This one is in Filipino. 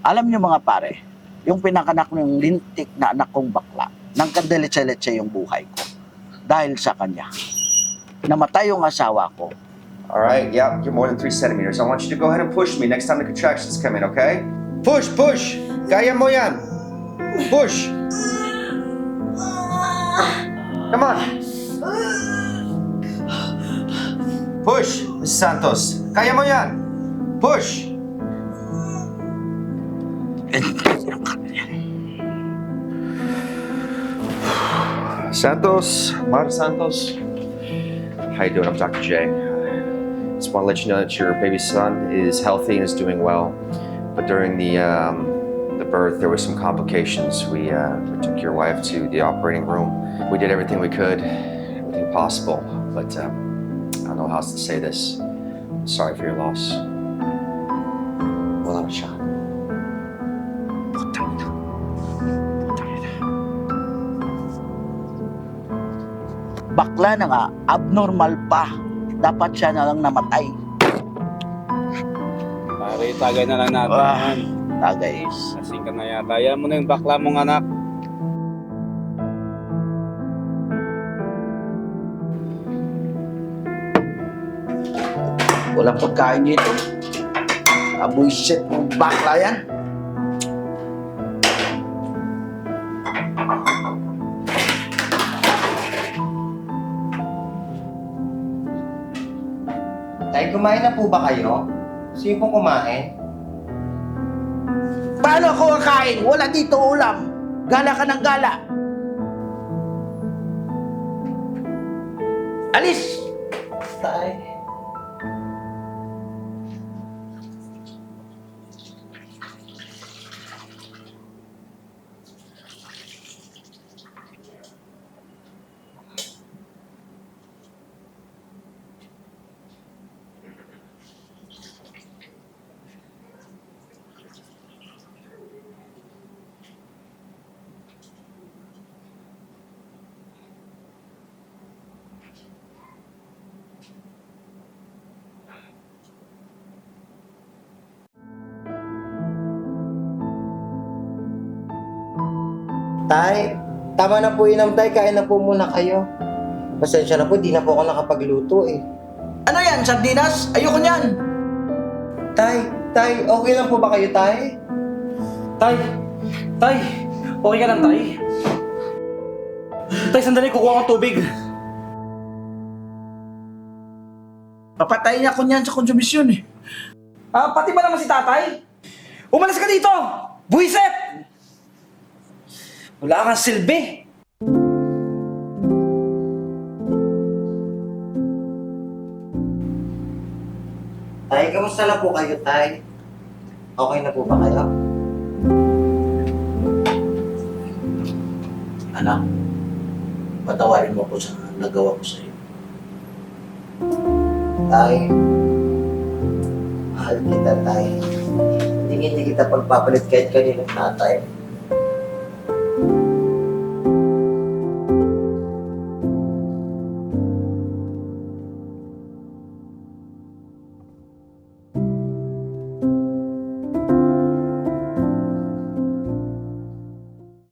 Alam niyo mga pare, yung pinakanak ng lintik na anak kong bakla, nang kandeletse-letse yung buhay ko. Dahil sa kanya. Namatay yung asawa ko. All right, yep, you're more than three centimeters. I want you to go ahead and push me next time the contractions come in, okay? Push, push! Kaya mo yan! Push! Come on! Push. Santos. Kaya mo yan! Push! Santos, Mar Santos. How you doing? I'm Dr. J. Just want to let you know that your baby son is healthy and is doing well. But during the um, the birth, there was some complications. We, uh, we took your wife to the operating room. We did everything we could, everything possible. But um, I don't know how else to say this. Sorry for your loss. Wala na siya. Bakla na nga, abnormal pa. Dapat siya na lang namatay. Pare, tagay na lang natin Ah. Tagay. Kasing ka na yata. Yan mo na yung bakla mong anak. Walang pagkain dito. Abuisit ng bakla yan. Tay, kumain na po ba kayo? Sino pong kumain? Paano ako kakain? Wala dito ulam. Gala ka ng gala. Alis! Tay. Tay, tama na po inom tay, kain na po muna kayo. Pasensya na po, di na po ako nakapagluto eh. Ano yan, sardinas? Ayoko niyan. Tay, tay, okay lang po ba kayo tay? Tay! Tay! Okay ka lang, Tay? Tay, sandali, kukuha ko tubig. Papatayin ako niyan sa konsumisyon eh. Ah, pati ba naman si tatay? Umalis ka dito! Buiset! Wala kang silbi. Tay, kamusta na po kayo tay? Okay na po ba kayo? Anak, patawarin mo ko sa nagawa ko sa iyo. Tay, mahal kita tay. Hindi hindi kita pagpapalit kahit kanino tatay.